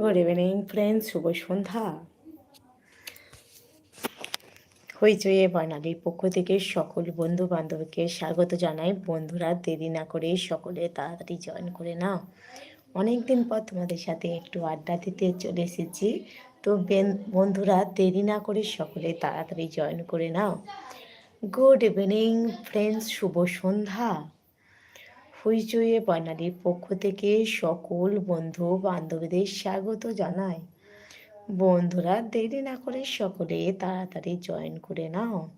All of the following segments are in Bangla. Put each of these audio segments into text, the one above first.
গুড ইভিনিং ফ্রেন্ডস শুভ সন্ধ্যা। হইচয়ে বর্ণালীর পক্ষ থেকে সকল বন্ধু বান্ধবীকে স্বাগত জানাই। বন্ধুরা, দেরি না করে সকলে তাড়াতাড়ি জয়েন করে নাও। অনেক দিন পর তোমাদের সাথে একটু আড্ডা দিতে চলে এসেছি। তো বেন- বন্ধুরা, দেরি না করে সকলে তাড়াতাড়ি জয়েন করে নাও। গুড ইভিনিং ফ্রেন্ডস শুভ সন্ধ্যা। হইচয়ে বর্ণালীর পক্ষ থেকে সকল বন্ধু বান্ধবীদের স্বাগত জানাই। বন্ধুরা, দেরি না করে সকলে তাড়াতাড়ি জয়েন করে নাও।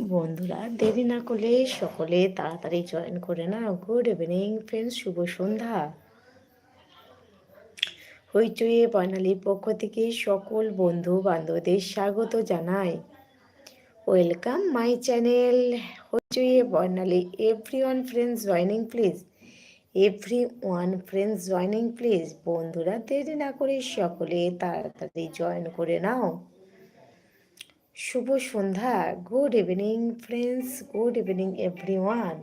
বন্ধুরা, দেরি না করলে সকলে তাড়াতাড়ি জয়েন করে নাও। গুড ইভিনিং ফ্রেন্ডস শুভ সন্ধ্যা। হইচয়ে বর্ণালীর পক্ষ থেকে সকল বন্ধু বান্ধবদের স্বাগত জানাই। Welcome my channel হইচয়ে Barnali everyone friends joining please everyone friends joining please বন্ধুরা, দেরি না করে সকলে তাড়াতাড়ি জয়েন করে নাও। শুভ সন্ধ্যা। Good evening friends good evening everyone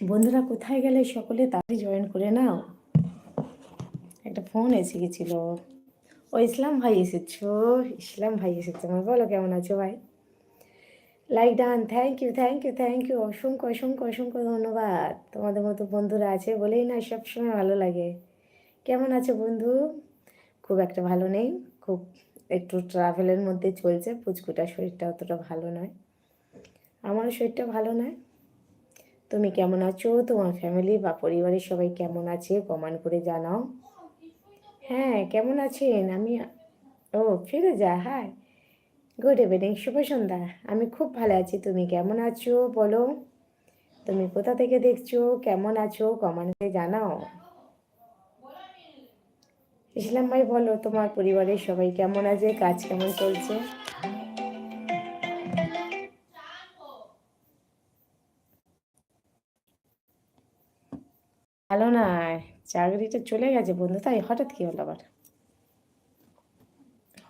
বন্ধুরা কোথায় গেলে সকলে তাড়াতাড়ি জয়েন করে নাও? একটা ফোন এসে গেছিল। ও ইসলাম ভাই এসেছ? ইসলাম ভাই এসেছ। আমার বলো কেমন আছো ভাই? Like done thank you thank you thank you অসংখ্য অসংখ্য অসংখ্য ধন্যবাদ। তোমাদের মতো বন্ধুরা আছে বলেই না সবসময় ভালো লাগে। কেমন আছো বন্ধু? খুব একটা ভালো নেই। খুব একটু ট্রাভেলের মধ্যে চলছে। পুচকুটার শরীরটা অতটা ভালো নয়। আমারও শরীরটা ভালো নয়। তুমি কেমন আছো? তোমার ফ্যামিলি বা পরিবারের সবাই কেমন আছে? কমেন্ট করে জানাও। হ্যাঁ কেমন আছেন? আমি, ও ফিরে যা হাই গুড ইভিনিং শুভ সন্ধ্যা। আমি খুব ভালো আছি। তুমি কেমন আছো? বলো। তুমি কোথা থেকে দেখছ? কেমন আছো? কমেন্ট করে জানাও। ইসলাম ভাই, বলো, তোমার পরিবারের সবাই কেমন আছে? কাজ কেমন চলছে? ভালো না, চাকরিটা চলে গেছে বন্ধু, তাই হঠাৎ কি হলো আবার?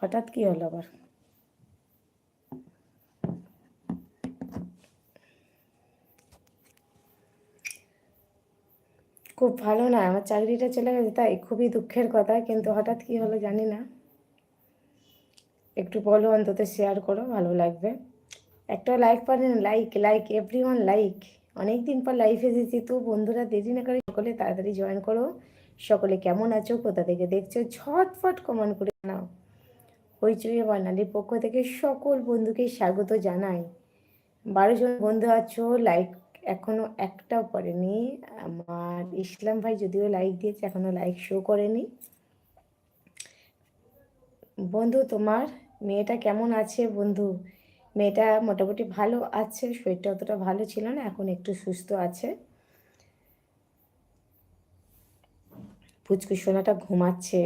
হঠাৎ কি হলো আবার? খুব ভালো না, আমার চাকরিটা চলে গেছে, তাই খুবই দুঃখের কথা, কিন্তু হঠাৎ কি হলো জানি না। একটু বলো অন্তত শেয়ার করো, ভালো লাগবে। একটা লাইক পারেন like like everyone like অনেক দিন পর লাইভ এসেছি। তো বন্ধুরা, দেরি না করে সকলে তাড়াতাড়ি জয়েন করো। সকলে কেমন আছো? কোথা থেকে দেখছ? ঝটফট কমেন্ট করে নাও হইচই বাঙালির পক্ষ থেকে সকল বন্ধুকে স্বাগত জানাই। বারো জন বন্ধু আছো লাইক এখনও একটাও করেনি। আমার ইসলাম ভাই যদিও লাইক দিয়েছে, এখনও লাইক শো করেনি। বন্ধু, তোমার মেয়েটা কেমন আছে? বন্ধু মেয়েটা মোটামুটি ভালো আছে, শরীরটা অতটা ভালো ছিল না, এখন একটু সুস্থ আছে। পুচকু সোনাটা ঘুমাচ্ছে।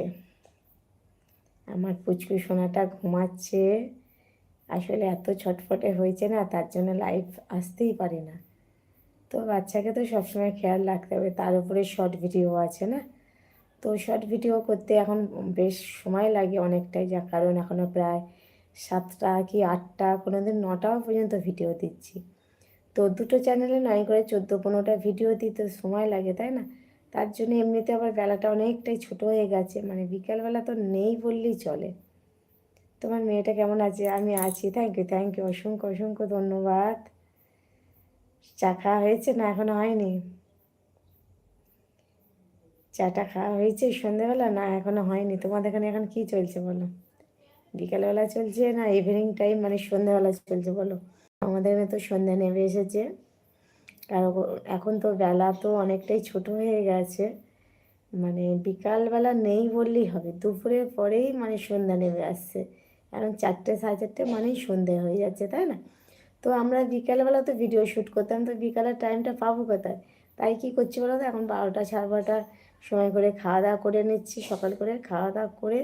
আমার পুচকু সোনাটা ঘুমাচ্ছে। আসলে এত ছটফটে হয়েছে না, তার জন্য লাইভ আসতেই পারে না। তো বাচ্চাকে তো সবসময় খেয়াল রাখতে হবে, তার উপরে শর্ট ভিডিও আছে না? তো শর্ট ভিডিও করতে এখন বেশ সময় লাগে অনেকটাই, যার কারণ এখনও প্রায় সাতটা কি আটটা কোনো দিন নটাও পর্যন্ত ভিডিও দিচ্ছি। তো দুটো চ্যানেলে নয় করে চোদ্দ পনেরোটা ভিডিও দিতে সময় লাগে, তাই না? তার জন্য এমনিতে আবার বেলাটা অনেকটাই ছোট হয়ে গেছে মানে বিকালবেলা তো নেই বললেই চলে। তোমার মেয়েটা কেমন আছে? আমি আছি থ্যাংক ইউ থ্যাংক ইউ অসংখ্য অসংখ্য ধন্যবাদ। চা খাওয়া হয়েছে না এখনও হয়নি? চাটা খাওয়া হয়েছে সন্ধ্যেবেলা? না, এখনও হয়নি। তোমাদের এখানে এখন কি চলছে বলো? বিকালবেলা চলছে না ইভিনিং টাইম মানে সন্ধ্যাবেলা চলছে বলো? আমাদের এখানে তো সন্ধ্যা নেমে এসেছে। কারণ এখন তো বেলা তো অনেকটাই ছোট হয়ে গেছে। মানে বিকালবেলা নেই বললেই হবে। দুপুরের পরেই মানে সন্ধ্যা নেমে আসছে। এখন চারটে, সাড়ে চারটে মানেই সন্ধে হয়ে যাচ্ছে, তাই না? তো আমরা বিকালবেলা তো ভিডিও শ্যুট করতাম। তো বিকালের টাইমটা পাবো কোথায়? তাই কী করছি বলো তো? এখন বারোটা, সাড়ে বারোটার সময় করে খাওয়া দাওয়া করে নিচ্ছি। সকাল করে খাওয়া দাওয়া করে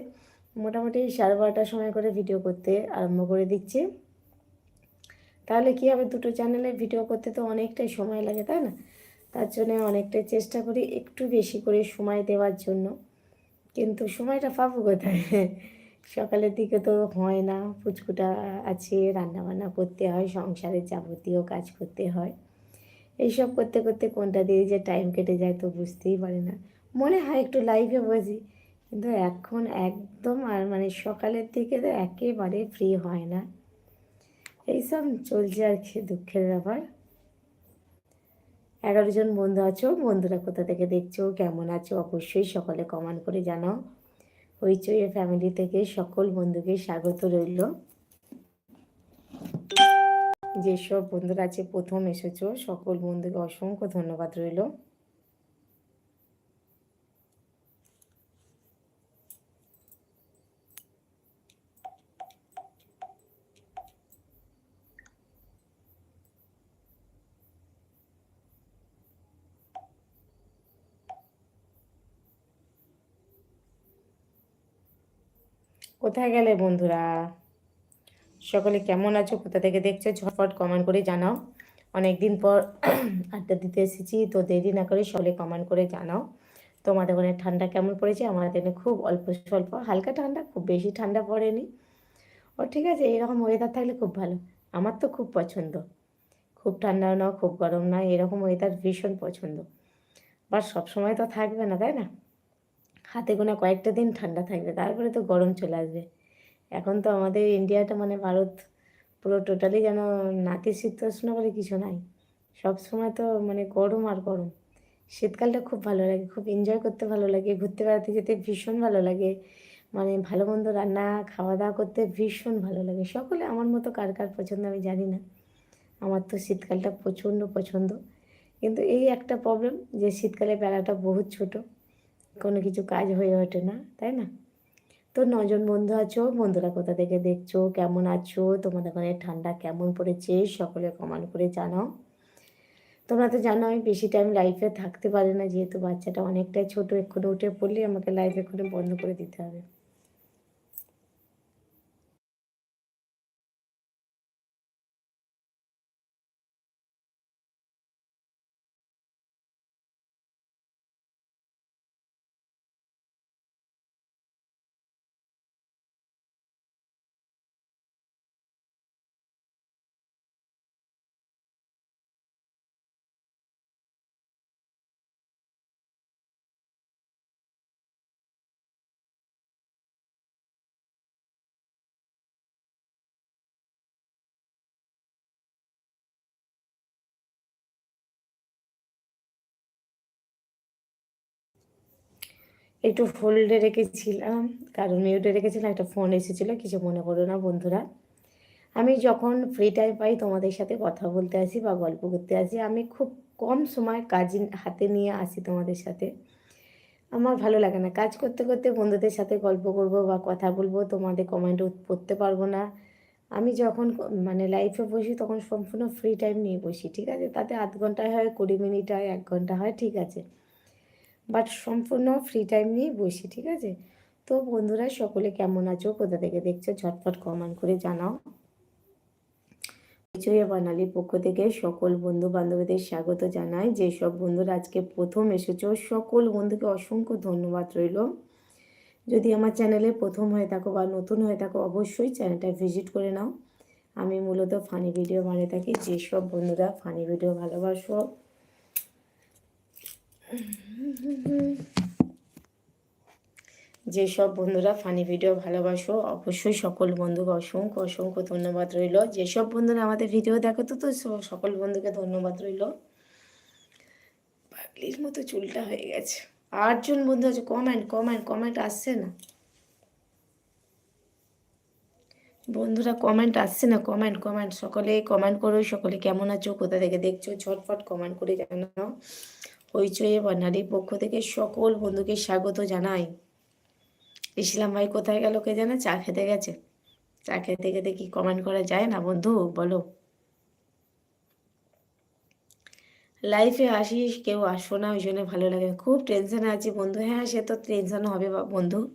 মোটামুটি সাড়ে বারোটার সময় করে ভিডিও করতে আরম্ভ করে দিচ্ছি। তাহলে কী হবে? দুটো চ্যানেলে ভিডিও করতে তো অনেকটাই সময় লাগে, তাই না? তার জন্য অনেকটাই চেষ্টা করি একটু বেশি করে সময় দেওয়ার জন্য। কিন্তু সময়টা পাবো কোথায়? সকালের দিকে তো হয় না। ফুচকুটা আছে, রান্নাবান্না করতে হয়, সংসারের যাবতীয় কাজ করতে হয়। এইসব করতে করতে কোনটা দিয়ে যে টাইম কেটে যায় তো বুঝতেই পারি না। মনে হয় একটু লাইভে বসি। কিন্তু এখন একদম আর মানে সকালের দিকে তো একেবারে ফ্রি হয় না। এইসব চলছে আর কি দুঃখের ব্যাপার। এগারো জন বন্ধু আছো, বন্ধুরা কোথা থেকে দেখছ, কেমন আছো, অবশ্যই সকলে কমেন্ট করে জানাও। হইচই ফ্যামিলি থেকে সকল বন্ধুকে স্বাগত রইল। যেসব বন্ধুরা আছে প্রথম এসেছ, সকল বন্ধুকে অসংখ্য ধন্যবাদ রইল। কোথায় গেলে বন্ধুরা? সকলে কেমন আছো? কোথা থেকে দেখছ? ঝটপট কমেন্ট করে জানাও। অনেক দিন পর আড্ডা দিতে এসেছি, তো দেরি না করে সকলে কমেন্ট করে জানাও। তোমাদের ওখানে ঠান্ডা কেমন পড়েছে? আমাদের এখানে খুব অল্প স্বল্প, হালকা ঠান্ডা, খুব বেশি ঠান্ডা পড়েনি। ও ঠিক আছে, এরকম ওয়েদার থাকলে খুব ভালো। আমার তো খুব পছন্দ। খুব ঠান্ডাও না, খুব গরম না, এরকম ওয়েদার ভীষণ পছন্দ। বাট সবসময় তো থাকবে না, তাই না? হাতে গোনা কয়েকটা দিন ঠান্ডা থাকবে, তারপরে তো গরম চলে আসবে। এখন তো আমাদের ইন্ডিয়াটা মানে ভারত পুরো টোটালি যেন নাতিশীতোষ্ণ বলে কিছু নাই। সব সময় তো মানে গরম আর গরম। শীতকালটা খুব ভালো লাগে, খুব এনজয় করতে ভালো লাগে, ঘুরতে বেড়াতে যেতে ভীষণ ভালো লাগে। মানে ভালো মন্দ রান্না, খাওয়া দাওয়া করতে ভীষণ ভালো লাগে। সকলে আমার মতো কার কার পছন্দ আমি জানি না। আমার তো শীতকালটা প্রচণ্ড পছন্দ। কিন্তু এই একটা প্রবলেম যে শীতকালে বেলাটা বহুত ছোট। কোনো কিছু কাজ হয়ে ওঠে না, তাই না? তো নজন বন্ধু আছো, বন্ধুরা কোথা থেকে দেখছ, কেমন আছো, তোমাদের ওখানে ঠান্ডা কেমন পড়েছে, সকলে কমান করে জানাও। তোমরা তো জানো আমি বেশি টাইম লাইফে থাকতে পারি না, যেহেতু বাচ্চাটা অনেকটাই ছোট, এক্ষুনি উঠে পড়লে আমাকে লাইফ এক্ষুনি বন্ধ করে দিতে হবে। একটু হোল্ডে রেখেছিলাম, কারণ মিউটে রেখেছিলাম, একটা ফোন এসেছিল, কিছু মনে করো না বন্ধুরা। আমি যখন ফ্রি টাইম পাই, তোমাদের সাথে কথা বলতে আসি বা গল্প করতে আসি, আমি খুব কম সময় কাজ হাতে নিয়ে আসি তোমাদের সাথে। আমার ভালো লাগে না। কাজ করতে করতে বন্ধুদের সাথে গল্প করব বা কথা বলব, তোমাদের কমেন্ট পড়তে পারব না। আমি যখন মানে লাইফে বসি, তখন সম্পূর্ণ ফ্রি টাইম নিয়ে বসি, ঠিক আছে? তাতে আধ ঘন্টায় হয়, কুড়ি মিনিট হয়, এক ঘণ্টা হয়, ঠিক আছে? বাট সম্পূর্ণ ফ্রি টাইম নিয়েই বসি, ঠিক আছে? তো বন্ধুরা, সকলে কেমন আছো? কোথা থেকে দেখছ? ঝটফট কমেন্ট করে জানাও। বিজয়া বানালির পক্ষ থেকে সকল বন্ধু বান্ধবীদের স্বাগত জানাই। যেসব বন্ধুরা আজকে প্রথম এসেছ, সকল বন্ধুকে অসংখ্য ধন্যবাদ রইল। যদি আমার চ্যানেলে প্রথম হয়ে থাকো বা নতুন হয়ে থাকো, অবশ্যই চ্যানেলটা ভিজিট করে নাও। আমি মূলত ফানি ভিডিও বানিয়ে থাকি। যেসব বন্ধুরা ফানি ভিডিও ভালোবাসো যেসব বন্ধুরা ফানি ভিডিও ভালোবাসো, অবশ্যই সকল বন্ধুকে অসংখ্য অসংখ্য ধন্যবাদ রইল। যেসব বন্ধুরা আমাদের ভিডিও দেখো তো তো সকল বন্ধুকে ধন্যবাদ রইল। পাগলির মতো চুলটা হয়ে গেছে। আটজন বন্ধু আছে কমেন্ট কমেন্ট কমেন্ট আসছে না। বন্ধুরা কমেন্ট আসছে না কমেন্ট কমেন্ট সকলে কমেন্ট করো, সকলে কেমন আছো, কোথা থেকে দেখছ ঝটফট কমেন্ট করে জানাও। হইচয়ে বন্যারির পক্ষ থেকে সকল বন্ধুকে স্বাগত জানাই। ইসলাম ভাই, কোথায় গেল কে জানে? চা খেতে গেছে। চা খেতে খেতে কি কমেন্ট করা যায় না বন্ধু? বলো। লাইফে আসিস, কেউ আসো না, ওই জন্য ভালো লাগে। খুব টেনশনে আছি বন্ধু। হ্যাঁ সে তো টেনশন হবে বা- বন্ধু।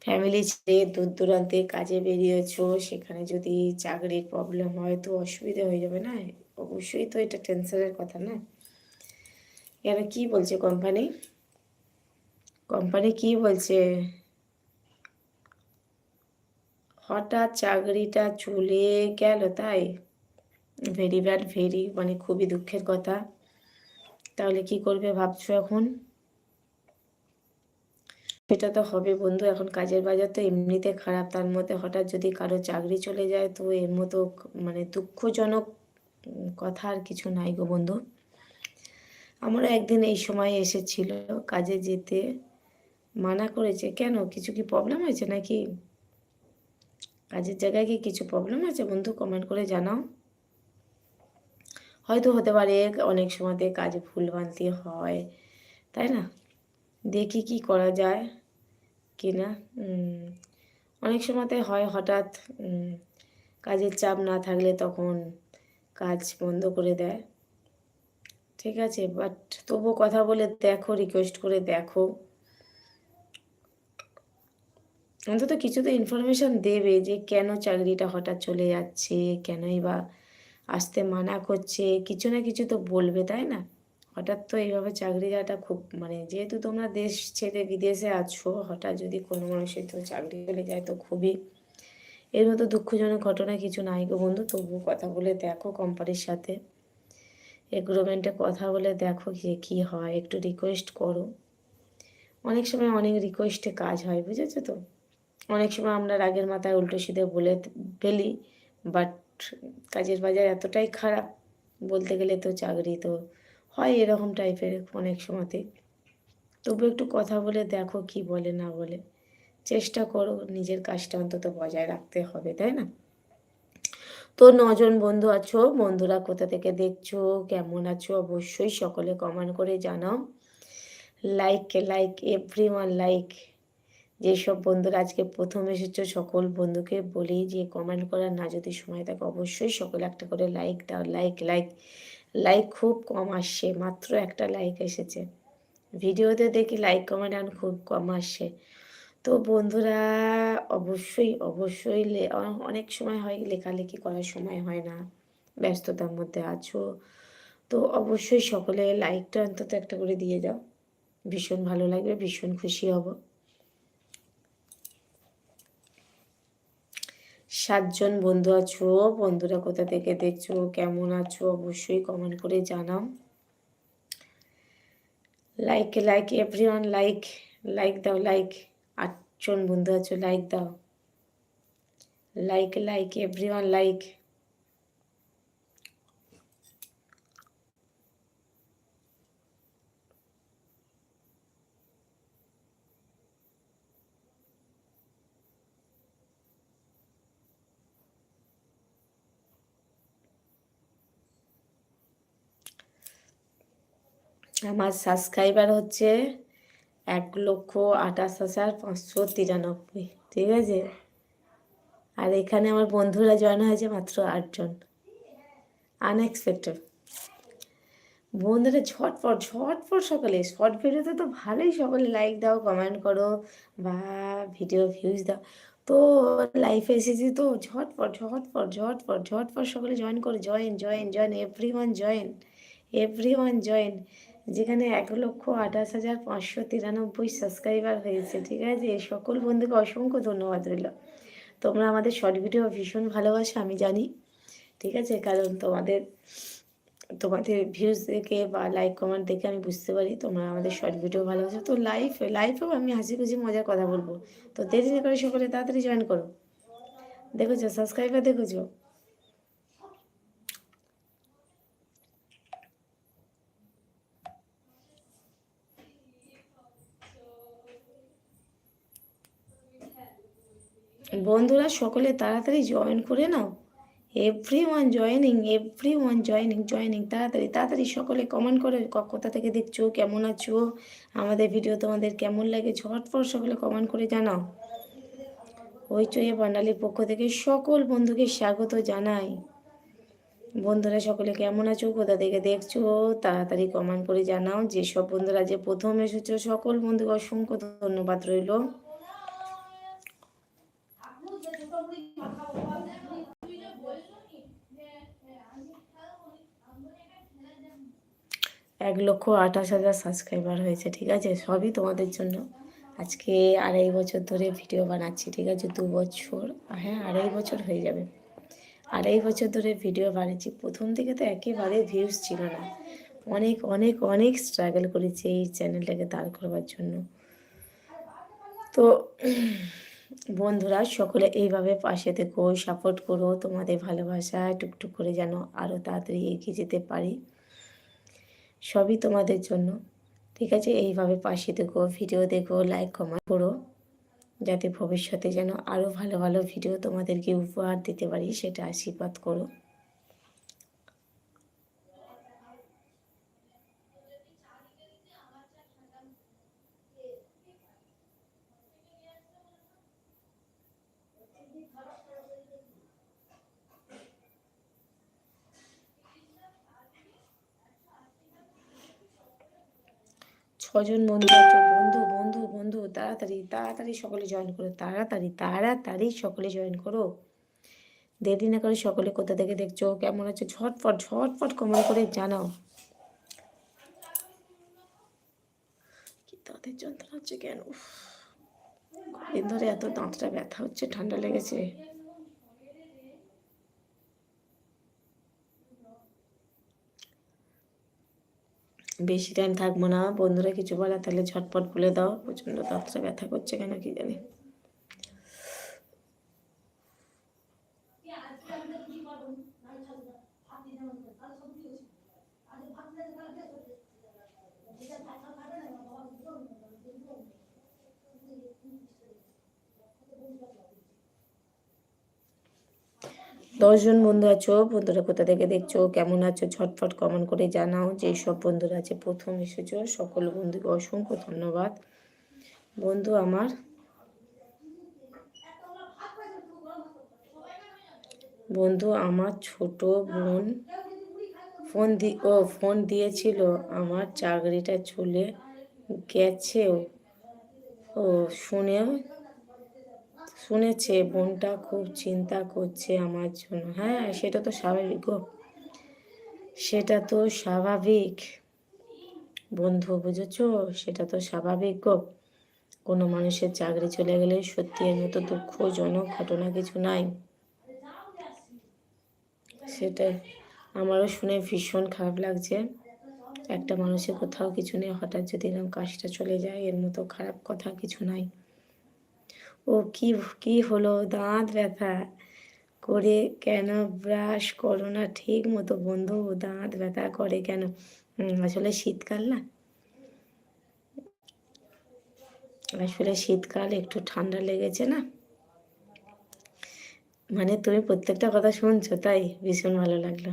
ফ্যামিলি ছেড়ে দূর দূরান্তে কাজে বেরিয়েছো, সেখানে যদি চাকরির প্রবলেম হয় তো অসুবিধা হয়ে যাবে না? অবশ্যই তো এটা টেনশনের কথা না। কেন, কি বলছে কোম্পানি কোম্পানি কি বলছে? হঠাৎ চাকরিটা চলে গেল তাই? ভেরি ব্যাড ভেরি মানে খুবই দুঃখের কথা। তাহলে কি করবে ভাবছ এখন? সেটা তো হবে বন্ধু, এখন কাজের বাজার তো এমনিতে খারাপ। তার মধ্যে হঠাৎ যদি কারও চাকরি চলে যায় তো এর মতো মানে দুঃখজনক কথা আর কিছু নাই গো বন্ধু। আমারও একদিন এই সময় এসেছিল কাজে যেতে। মানা করেছে, কেন? কিছু কি প্রবলেম হয়েছে নাকি? কাজের জায়গায় কি কিছু প্রবলেম আছে বন্ধু? কমেন্ট করে জানাও। হয়তো হতে পারে অনেক সময়তে কাজে ভুলভ্রান্তি হয়, তাই না? দেখি কি করা যায় কি না অনেক সময়তে হয় হঠাৎ কাজের চাপ না থাকলে তখন কাজ বন্ধ করে দেয়। ঠিক আছে বাট তবু কথা বলে দেখো রিকোয়েস্ট করে দেখো। অন্তত কিছু তো ইনফরমেশন দেবে যে কেন চাকরিটা হঠাৎ চলে যাচ্ছে, কেনই বা আসতে মানা করছে, কিছু না কিছু তো বলবে, তাই না? হঠাৎ তো এইভাবে চাকরি যাওয়াটা খুব মানে যেহেতু তোমরা দেশ ছেড়ে বিদেশে আছো, হঠাৎ যদি কোনো মানুষের তো চাকরি চলে যায় তো খুবই এর মতো দুঃখজনক ঘটনা কিছু নাই গো বন্ধু। তবুও কথা বলে দেখো কোম্পানির সাথে। এগ্রোমেন্টে কথা বলে দেখো যে কী হয়। একটু রিকোয়েস্ট করো। অনেক সময় অনেক রিকোয়েস্টে কাজ হয়, বুঝেছ তো? অনেক সময় আমরা রাগের মাথায় উল্টো সিধে বলে ফেলি বাট কাজের বাজার এতটাই খারাপ, বলতে গেলে তো চাকরি তো হয় এরকম টাইপের অনেক সময়তে। তবু একটু কথা বলে দেখো কি বলে, না বলে। চেষ্টা করো নিজের কাজটা অন্তত বজায় রাখতে হবে, তাই না? তো নজন বন্ধু আছো, বন্ধুরা কোথা থেকে দেখছ, কেমন আছো অবশ্যই সকলে কমেন্ট করে জানাও। Like like everyone like যেসব বন্ধুরা আজকে প্রথম এসেছ, সকল বন্ধুকে বলি যে কমেন্ট করার না যদি সময় থাকে অবশ্যই সকলে একটা করে লাইক দাও লাইক লাইক লাইক খুব কম আসছে, মাত্র একটা লাইক এসেছে। ভিডিওতে দেখি লাইক কমেন্ট খুব কম আসছে। তো বন্ধুরা, অবশ্যই অবশ্যই অনেক সময় হয় লেখালেখি করার সময় হয় না, ব্যস্ততার মধ্যে আছো। তো অবশ্যই সকলে লাইকটা অন্তত একটা করে দিয়ে যাও। ভীষণ ভালো লাগবে, ভীষণ খুশি হব। সাতজন বন্ধু আছো, বন্ধুরা কোথা থেকে দেখছ, কেমন আছো, অবশ্যই কমেন্ট করে জানাও। Like like everyone like like দাও লাইক আটজন বন্ধু আছো লাইক দাও। লাইক লাইক এভরিওয়ান লাইক আমার সাবস্ক্রাইবার হচ্ছে এক লক্ষ আঠাশ হাজার পাঁচশো তিরানব্বই, ঠিক আছে? আর এখানে আমার বন্ধুরা জয়েন হয়েছে মাত্র আটজন। আনএক্সপেক্টেড বন্ধুরা, ঝটপট ঝটপট সকালে শর্ট ভিডিওতে তো ভালোই সকলে লাইক দাও কমেন্ট করো বা ভিডিও ভিউজ দাও। তো লাইফে এসেছি তো ঝটপট ঝটপট ঝটপট ঝটপট সকলে জয়েন করো join join join everyone join everyone join যেখানে এক লক্ষ আঠাশ হাজার পাঁচশো তিরানব্বই সাবস্ক্রাইবার হয়েছে, ঠিক আছে? সকল বন্ধুকে অসংখ্য ধন্যবাদ রইল। তোমরা আমাদের শর্ট ভিডিও ভীষণ ভালোবাসো, আমি জানি, ঠিক আছে? কারণ তোমাদের তোমাদের ভিউজ দেখে বা লাইক কমেন্ট দেখে আমি বুঝতে পারি, তোমরা আমাদের শর্ট ভিডিও ভালোবাসো। তো লাইভ লাইভেও আমি হাসি খুশি মজার কথা বলব। তো দেরি করে সকলে তাড়াতাড়ি জয়েন করো। দেখেছ? সাবস্ক্রাইবার দেখেছ? বন্ধুরা সকলে তাড়াতাড়ি জয়েন করে নাও। Everyone joining everyone joining joining তাড়াতাড়ি তাড়াতাড়ি সকলে কমেন্ট করে কোথা থেকে দেখছ, কেমন আছো, আমাদের ভিডিও তোমাদের কেমন লাগে ঝটপট সকলে কমেন্ট করে জানাও। হইচয়ে বাঙালির পক্ষ থেকে সকল বন্ধুকে স্বাগত জানাই। বন্ধুরা সকলে কেমন আছো, কোথা থেকে দেখছ, তাড়াতাড়ি কমেন্ট করে জানাও। যেসব বন্ধুরা যে প্রথম এসেছ, সকল বন্ধুকে অসংখ্য ধন্যবাদ রইল। এক লক্ষ আঠাশ হাজার সাবস্ক্রাইবার হয়েছে, ঠিক আছে? সবই তোমাদের জন্য। আজকে আড়াই বছর ধরে ভিডিও বানাচ্ছি, ঠিক আছে? দু বছর হ্যাঁ আড়াই বছর হয়ে যাবে। আড়াই বছর ধরে ভিডিও বানিয়েছি প্রথম থেকে তো একেবারে ভিউজ ছিল না। অনেক অনেক অনেক স্ট্রাগল করেছি এই চ্যানেলটাকে দাঁড় করবার জন্য। তো বন্ধুরা, সকলে এইভাবে পাশে থেকো সাপোর্ট করো। তোমাদের ভালোবাসা টুকটুক করে যেন আরও তাড়াতাড়ি এগিয়ে যেতে পারি। সবই তোমাদের জন্য। ঠিক আছে? এইভাবে পাশে দেখো ভিডিও দেখো লাইক কমেন্ট করো। যাতে ভবিষ্যতে যেন আরও ভালো ভালো ভিডিও তোমাদেরকে উপহার দিতে পারি, সেটা আশীর্বাদ করো। ছজন বন্ধু বন্ধু বন্ধু বন্ধু, তাড়াতাড়ি তাড়াতাড়ি সকলে জয়েন করো, তাড়াতাড়ি তাড়াতাড়ি সকলে জয়েন করো। দেরি না করে সকলে কোথা থেকে দেখছ, কেমন আছে ঝটপট ঝটপট কমেন্ট করে জানাও। কি দাঁতের যন্ত্রণা হচ্ছে কেন? কদিন ধরে এত দাঁতটা ব্যথা হচ্ছে, ঠান্ডা লেগেছে। বেশি টাইম থাকব না। বন্ধুরা কিছু বলে তাহলে ঝটপট বলে দাও। প্রচণ্ড দাঁতটা ব্যথা করছে কেন কি জানি। দশজন বন্ধু আছো, বন্ধুরা কোথা থেকে দেখছ, কেমন আছো, ঝটফট কমেন্ট করে জানাও যে সব বন্ধুরা আছে, প্রথম এসেছ, সকল বন্ধুকে অসংখ্য ধন্যবাদ। বন্ধু আমার বন্ধু আমার ছোট বোন ফোন দি, ও ফোন দিয়েছিল, আমার চাকরিটা চলে গেছেও ও শুনেও শুনেছে, বোনটা খুব চিন্তা করছে আমার জন্য। হ্যাঁ সেটা তো স্বাভাবিক গো। সেটা তো স্বাভাবিক। বন্ধু, বুঝেছ? সেটা তো স্বাভাবিক গো। কোনো মানুষের চাকরি চলে গেলে সত্যি এর মতো দুঃখজনক ঘটনা কিছু নাই। সেটাই। আমারও শুনে ভীষণ খারাপ লাগছে। একটা মানুষের কোথাও কিছু নেই হঠাৎ যদি এরকম কাজটা চলে যায়, এর মতো খারাপ কথা কিছু নাই। ও কি কি হলো? দাঁত ব্যথা। করে কেন ব্রাশ করো না? ঠিক মতো বন্ধু, দাঁত ব্যথা করে কেন? আসলে শীতকাল না? আসলে শীতকাল একটু ঠান্ডা লেগেছে না? মানে তুমি প্রত্যেকটা কথা শুনছো, তাই ভীষণ ভালো লাগল।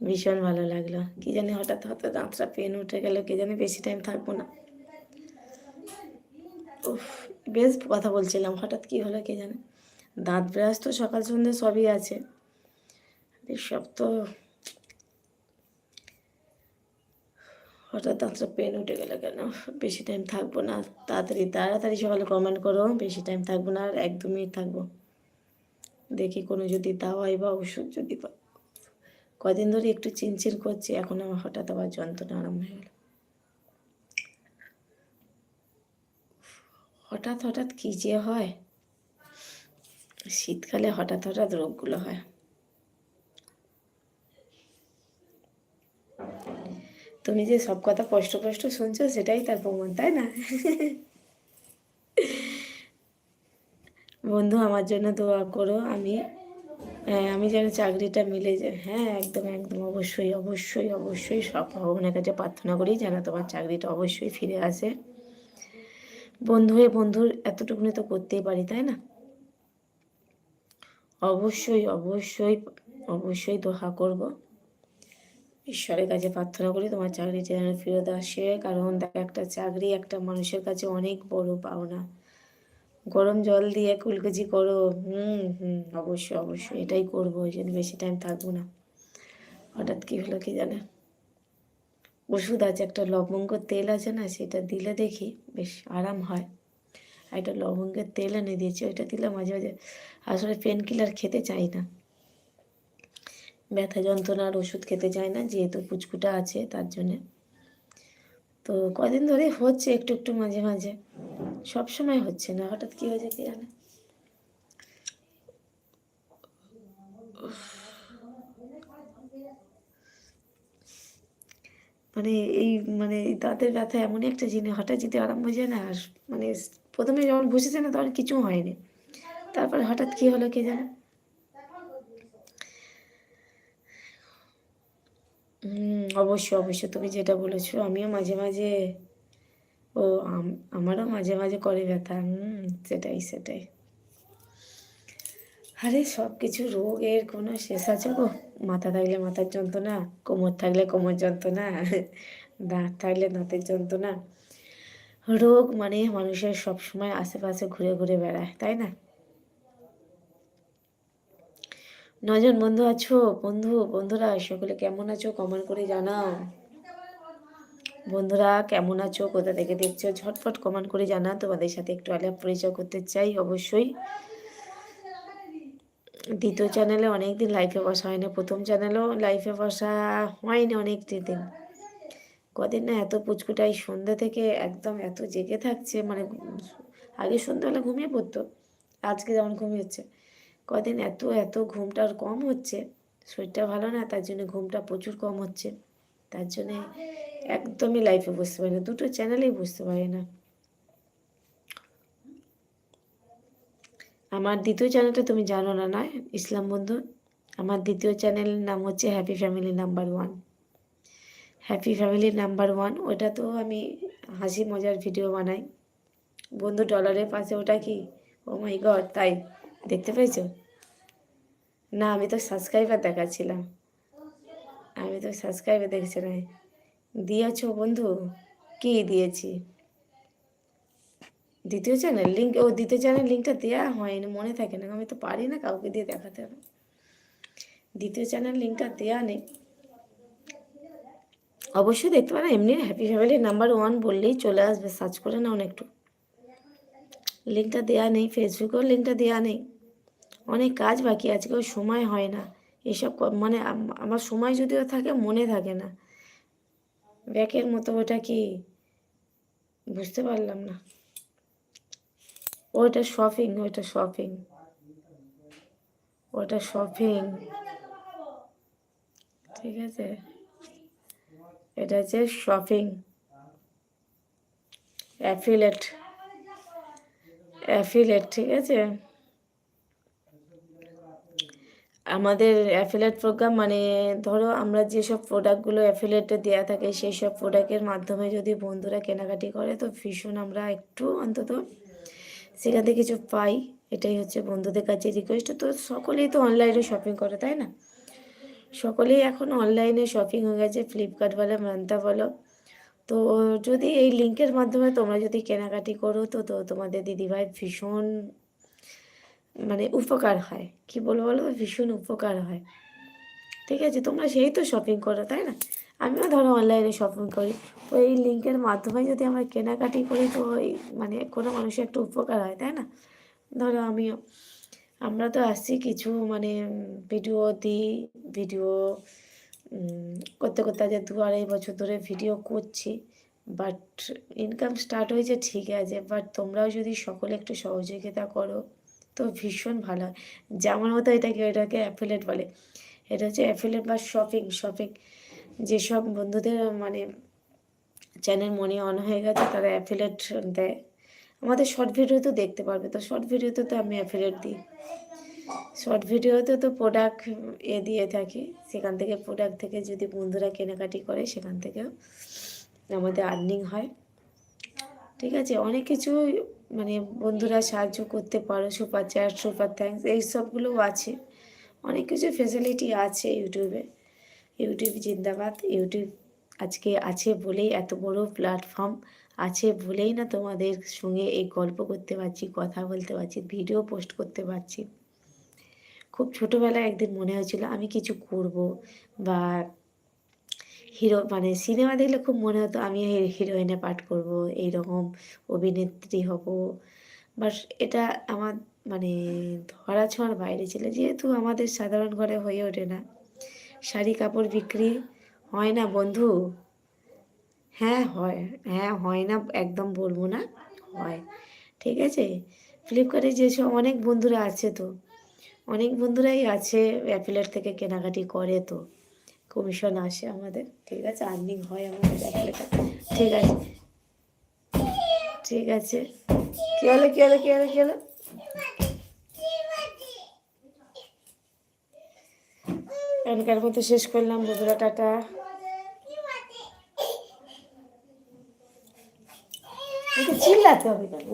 ভীষণ ভালো লাগল। কি জানি হঠাৎ হঠাৎ দাঁতটা পেন উঠে গেল, কি জানি বেশি টাইম থাকব না। উফ বেশ কথা বলছিলাম, হঠাৎ কি হলো কে জানে। দাঁত ব্রাশ তো সকাল সন্ধ্যে সবই আছে। সব তো হঠাৎ দাঁতটা পেন উঠে গেল কেন? বেশি টাইম থাকব না, তাড়াতাড়ি তাড়াতাড়ি সকালে কমেন্ট করো, বেশি টাইম থাকব না, আর এক দু মিনিট থাকব। দেখি কোনো যদি দাওয়াই বা ওষুধ যদি কদিন ধরে একটু চিনচিন করছি, এখন আমার হঠাৎ আবার যন্ত্রণা আরম্ভ হয়ে গেল। হঠাৎ হঠাৎ কী যে হয়। শীতকালে হঠাৎ হঠাৎ রোগগুলো হয়। তুমি যে সব কথা কষ্ট কষ্ট শুনছো সেটাই তার প্রমাণ, তাই না? বন্ধু, আমার জন্য দোয়া করো। আমি হ্যাঁ আমি যেন চাকরিটা মিলে যায়। হ্যাঁ একদম একদম, অবশ্যই অবশ্যই অবশ্যই সব ভগবানের কাছে প্রার্থনা করি যেন তোমার চাকরিটা অবশ্যই ফিরে আসে। বন্ধু হয়ে বন্ধুর এতটুকুনি তো করতেই পারি, তাই না? অবশ্যই অবশ্যই অবশ্যই দোহা করব। ঈশ্বরের কাছে প্রার্থনা করি তোমার চাকরিটা যেন ফেরত আসে, কারণ দেখ একটা চাকরি একটা মানুষের কাছে অনেক বড় পাওনা। গরম জল দিয়ে কুলকুচি করো, হুম হুম, অবশ্যই অবশ্যই এটাই করব, ওই জন্য বেশি টাইম থাকব না। হঠাৎ কী হলো কি জানে? ওষুধ আছে, একটা লবঙ্গ তেল আছে না, সেটা দিলে দেখি বেশ আরাম হয়। আর একটা লবঙ্গের তেল এনে দিয়েছি, ওইটা দিলে মাঝে মাঝে আসলে পেন কিলার খেতে চাই না। ব্যথা যন্ত্রণার ওষুধ খেতে চাই না, যেহেতু পুচকুটা আছে তার জন্যে। তো কদিন ধরে হচ্ছে একটু একটু মাঝে মাঝে। সব সময় হচ্ছে না, হঠাৎ কি হয়েছে কি জানে? মানে এই মানে দাঁতের ব্যথা এমনই একটা জিনিস, হঠাৎ যদি আরাম হয়ে যায় না, আর মানে প্রথমে যখন বসেছে না, তখন কিছু হয়নি। তারপরে হঠাৎ কি হলো কে জানে? হুম অবশ্যই অবশ্যই তুমি যেটা বলেছ, আমিও মাঝে মাঝে, ও আমারও মাঝে মাঝে করে ব্যথা হুম সেটাই সেটাই। আরে সব কিছু রোগের কোনো শেষ আছে গো। মাথা থাকলে মাথার যন্ত্রণা, কোমর থাকলে কোমর যন্ত্রণা, দাঁত থাকলে দাঁতের যন্ত্রণা। রোগ মানে মানুষের সব সময় আশেপাশে ঘুরে ঘুরে বেড়ায়, তাই না? নজন বন্ধু আছো? বন্ধু, বন্ধুরা, সকলে কেমন আছো কমেন্ট করে জানাও। বন্ধুরা, কেমন আছো? কোথা থেকে দেখছ? ঝটফট কমেন্ট করে জানা তোমাদের সাথে একটু আলাপ পরিচয় করতে চাই অবশ্যই। দ্বিতীয় চ্যানেলে অনেক দিন লাইফে বসা হয় না প্রথম চ্যানেলেও লাইফে বসা হয়নি অনেক দিন কদিন না এত পুচকুটাই সন্ধ্যে থেকে একদম এত জেগে থাকছে মানে আগে সন্ধ্যাবেলা ঘুমিয়ে পড়তো, আজকে যেমন ঘুমিয়েছে। কদিন এত এত ঘুমটা আর কম হচ্ছে, শরীরটা ভালো না, তার জন্য ঘুমটা প্রচুর কম হচ্ছে, তার জন্যে একদমই লাইফে বুঝতে পারি না, দুটো চ্যানেলেই বুঝতে পারি না। আমার দ্বিতীয় চ্যানেলটা তুমি জানো না না? ইসলাম বন্ধু, আমার দ্বিতীয় চ্যানেলের নাম হচ্ছে happy family number one happy family number one ওটা তো আমি হাসি মজার ভিডিও বানাই। বন্ধু ডলারের পাশে ওটা কি? ও মাই গড তাই। দেখতে পেয়েছ? না, আমি তো সাবস্ক্রাইবার দেখাচ্ছিলাম। আমি তো সাবস্ক্রাইবার দেখছি না দিয়েছ বন্ধু? কি দিয়েছি? দ্বিতীয় চ্যানেল লিঙ্ক ও দ্বিতীয় চ্যানেল লিঙ্কটা দেওয়া হয়নি, মনে থাকে না। আমি তো পারি না কাউকে দিয়ে দেখাতে। হবে দ্বিতীয় চ্যানেল লিঙ্কটা দেওয়া নেই। অবশ্যই দেখতে পারেন, এমনি হ্যাপি ফ্যামিলি নাম্বার ওয়ান বললেই চলে আসবে। সার্চ করে নাও একটু। লিঙ্কটা দেওয়া নেই ফেসবুকেও লিঙ্কটা দেওয়া নেই। অনেক কাজ বাকি আছে, কেউ সময় হয় না। এসব মানে আমার সময় যদিও থাকে, মনে থাকে না। ব্যাকের মতো ওটা কি? বুঝতে পারলাম না। ওইটা শপিং ওইটা শপিং ওটা শপিং ঠিক আছে? এটা হচ্ছে শপিং অ্যাফিলেট অ্যাফিলেট ঠিক আছে? আমাদের অ্যাফিলেট প্রোগ্রাম মানে ধরো আমরা যেসব প্রোডাক্টগুলো অ্যাফিলেটে দেওয়া থাকে, সেই সব প্রোডাক্টের মাধ্যমে যদি বন্ধুরা কেনাকাটি করে, তো ভীষণ আমরা একটু অন্তত সেখান থেকে কিছু পাই, এটাই হচ্ছে বন্ধুদের কাছে রিকোয়েস্ট তো সকলেই তো অনলাইনে শপিং করে, তাই না? সকলেই এখন অনলাইনে শপিং হয়ে গেছে ফ্লিপকার্ট বলো মান্তা বলো। তো যদি এই লিঙ্কের মাধ্যমে তোমরা যদি কেনাকাটি করো, তো তো তোমাদের দিদিভাই ভীষণ মানে উপকার হয়। কি বলব বলো? ভীষণ উপকার হয়। ঠিক আছে, তোমরা সেই তো শপিং করো, তাই না? আমিও ধরো অনলাইনে শপিং করি। তো এই লিঙ্কের মাধ্যমে যদি আমরা কেনাকাটি করি, তো ওই মানে কোনো মানুষের একটু উপকার হয়, তাই না? ধরো আমিও। আমরা তো আসছি কিছু মানে ভিডিও দিই ভিডিও করতে করতে আজ দু আড়াই বছর ধরে ভিডিও করছি। বাট ইনকাম স্টার্ট হয়েছে ঠিক আছে বাট তোমরাও যদি সকলে একটু সহযোগিতা করো, তো ভীষণ ভালো হয়। যেমন মতো এটাকে এটাকে অ্যাফিলেট বলে। এটা হচ্ছে অ্যাফিলেট বা শপিং শপিং যেসব বন্ধুদের মানে চ্যানেল মনে অন হয়ে গেছে, তারা অ্যাফিলেট দেয়। আমাদের শর্ট ভিডিও তো দেখতে পারবে, তো শর্ট ভিডিওতে তো আমি অ্যাফিলেট দিই। শর্ট ভিডিওতে তো প্রোডাক্ট এ দিয়ে থাকি, সেখান থেকে প্রোডাক্ট থেকে যদি বন্ধুরা কেনাকাটি করে, সেখান থেকেও আমাদের আর্নিং হয়। ঠিক আছে, অনেক কিছু মানে বন্ধুরা সাহায্য করতে পারো সুপার চ্যাট সুপার থ্যাঙ্কস এই সবগুলোও আছে। অনেক কিছু ফেসিলিটি আছে ইউটিউবে ইউটিউব জিন্দাবাদ। ইউটিউব আজকে আছে বলেই এত বড় প্ল্যাটফর্ম আছে বলেই না তোমাদের সঙ্গে এই গল্প করতে পারছি, কথা বলতে পারছি ভিডিও পোস্ট করতে পারছি। খুব ছোটোবেলায় একদিন মনে হয়েছিল, আমি কিছু করব বা হিরো মানে সিনেমা দেখলে খুব মনে হতো, আমি হিরোইনে পাঠ করব, এইরকম অভিনেত্রী হব। বাট এটা আমার মানে ধরা ছোঁয়ার বাইরে ছিল, যেহেতু আমাদের সাধারণ ঘরে হয়ে ওঠে না। শাড়ি কাপড় বিক্রি হয় না বন্ধু? হ্যাঁ হয় হ্যাঁ হয় না, একদম বলব না, হয়। ঠিক আছে? ফ্লিপকার্টে যেসব অনেক বন্ধুরা আছে তো, অনেক বন্ধুরাই আছে অ্যাপিলেট থেকে কেনাকাটি করে তো কমিশন আসে আমাদের। ঠিক আছে? আর্নিং হয় আমাদের ঠিক আছে? ঠিক আছে? কী হলো কী হলো কী হলো কী হলো? এখনকার মতো শেষ করলাম বন্ধুরা টাটা। চিল্লাতে হবে কেন?